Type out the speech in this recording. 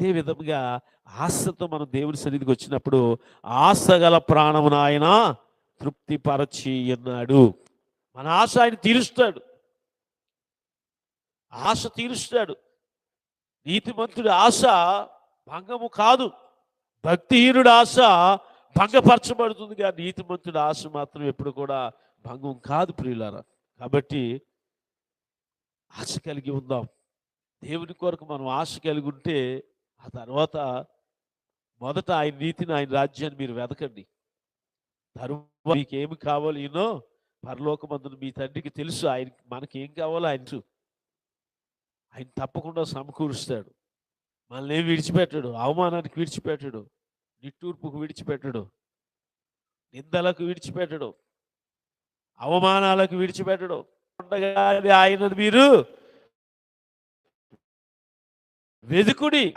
అదే విధముగా ఆశతో మనం దేవుని సన్నిధికి వచ్చినప్పుడు ఆశ గల ప్రాణమును ఆయన తృప్తిపరచి అన్నాడు మన ఆశ ఆయన తీరుస్తాడు. ఆశ తీరుస్తాడు. నీతిమంతుడి ఆశ భంగము కాదు. భక్తిహీనుడి ఆశ భంగపరచబడుతుంది కానీ నీతిమంతుడి ఆశ మాత్రం ఎప్పుడు కూడా భంగం కాదు ప్రియులారా. కాబట్టి ఆశ కలిగి ఉందాం. దేవుని కొరకు మనం ఆశ కలిగి ఉంటే ఆ తర్వాత మొదట ఆయన నీతిని ఆయన రాజ్యాన్ని మీరు వెతకండి తరువాత మీకు ఏమి కావాలో ఈనో పరలోకమందును మీ తండ్రికి తెలుసు. ఆయన మనకి ఏం కావాలో ఆయన ఆయన తప్పకుండా సమకూరుస్తాడు. మనల్ని ఏం విడిచిపెట్టడు? అవమానానికి విడిచిపెట్టడు. నిట్టూర్పుకు విడిచిపెట్టడు. నిందలకు విడిచిపెట్టడు. అవమానాలకు విడిచిపెట్టడు. ఉండగా ఆయన మీరు వెదుకుడి.